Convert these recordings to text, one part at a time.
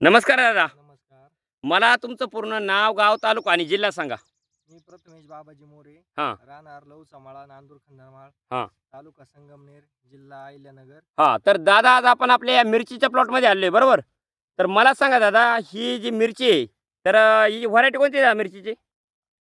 नमस्कार दादा. नमस्कार. मला तुमचं पूर्ण नाव गाव तालुका आणि जिल्हा सांगा. मी प्रथमेश बाबाजी मोरे हा. राहणार लवसमाळा नांदूर खंडारमाळ हा. तालुका संगमनेर जिल्हा अहिल्यानगर. हा तर दादा आज आपण आपल्या या मिरचीच्या प्लॉटमध्ये आलोय बरोबर? तर मला सांगा दादा ही जी मिरची आहे तर अं, ही व्हरायटी कोणती आहे दादा मिरचीची?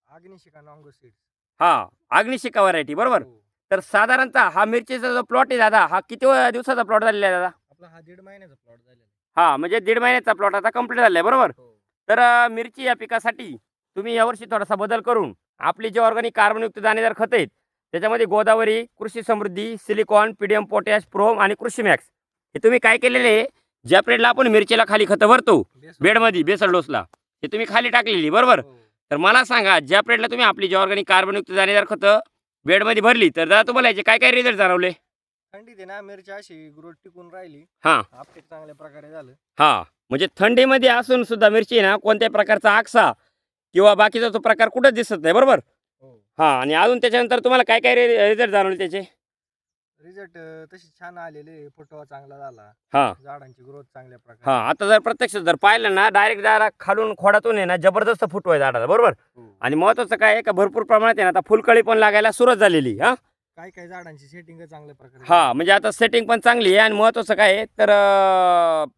अग्निशिखा नॉंगो सीड्स हा अग्निशिका व्हरायटी बरोबर? हो. तर साधारणतः हा मिरचीचा जो प्लॉट आहे दादा हा किती व- दिवसाचा प्लॉट झालेला आहे दादा? आपला हा दीड महिन्याचा प्लॉट झालेला आहे. हा म्हणजे दीड महिन्याचा प्लॉट आता कंप्लीट झाला आहे बरोबर? हो. तर मिरची या पिकासाठी तुम्ही यावर्षी थोडासा बदल करून आपली जे ऑर्गॅनिक कार्बनयुक्त दाणेदार खत आहेत त्याच्यामध्ये Godavari Krishi Samruddhi silicon PDM potash PROM आणि कृषी मॅक्स हे तुम्ही काय केलेले आहे? ज्या प्रेडला आपण मिरचीला खाली खतं भरतो बेडमध्ये बेसल डोसला हे तुम्ही खाली टाकलेली बरोबर? हो. तर मला सांगा ज्या प्रेडला तुम्ही आपली जे ऑर्गॅनिक कार्बनयुक्त दाणेदार खतं बेडमध्ये भरली तर दादा तुम्हाला याचे काय काय रिझल्ट जाणवले? थंडीत आहे ना मिरची अशी ग्रोथ टिकून राहिली. हा. आपटेक चांगल्या प्रकारे झालं. हा. म्हणजे थंडीमध्ये असून सुद्धा मिरची ना कोणत्याही प्रकारचा आकसा किंवा बाकीचा तो प्रकार कुठंच दिसत नाही बरोबर? हो. हा आणि अजून त्याच्यानंतर तुम्हाला काय काय रिझल्ट जाणवले त्याचे? रिझल्ट तसे छान आलेले फुटवा चांगला झाला. हा. झाडांची ग्रोथ चांगल्या हा प्रकारे आता जर प्रत्यक्ष जर पाहिलं ना डायरेक्ट जरा खालून खोडातून आहे ना जबरदस्त फुटवाय झाडाला बरोबर? हो. आणि महत्वाचं काय आहे का भरपूर प्रमाणात आहे ना आता फुलकळी पण लागायला सुरुवात झालेली हा? काही काही झाडांची सेटिंग चांगल्या प्रकारे हा म्हणजे आता सेटिंग पण चांगली आहे आणि महत्वाचं काय आहे तर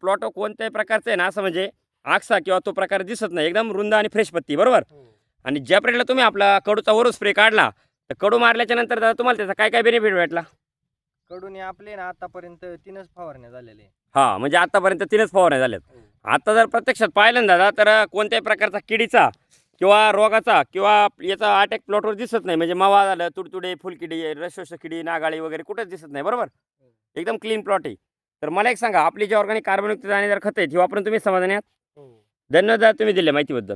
प्लॉट कोणत्याही प्रकारचं आहे ना असं म्हणजे आकसा किंवा तो प्रकार दिसत नाही एकदम रुंद आणि फ्रेश पत्ती बरोबर? हो. आणि ज्या पिरियडला तुम्ही आपला कडूचा वरून स्प्रे काढला तर कडू मारल्याच्या नंतर दादा तुम्हाला त्याचा काय काय बेनिफिट भेटला कडून आपले ना आतापर्यंत तीनच फवारण्या झालेले हा म्हणजे आतापर्यंत तीनच फवारण्या झाल्यात. हो. आता जर प्रत्यक्षात पाहिलं ना दादा तर कोणत्याही प्रकारचा किडीचा किंवा रोगाचा किंवा याचा अटॅक प्लॉटवर दिसत नाही. म्हणजे मावा झालं तुडतुडे फुलकिडी रसोश किडी नागाळी वगैरे कुठंच दिसत नाही. बरोबर? एकदम क्लीन प्लॉट आहे. तर मला एक सांगा आपली जे ऑर्गॅनिक कार्बनयुक्त दाणेदार खत आहेत ही वापरून तुम्ही समाधानी आहात? हो. धन्यवाद तुम्ही दिल्या माहितीबद्दल.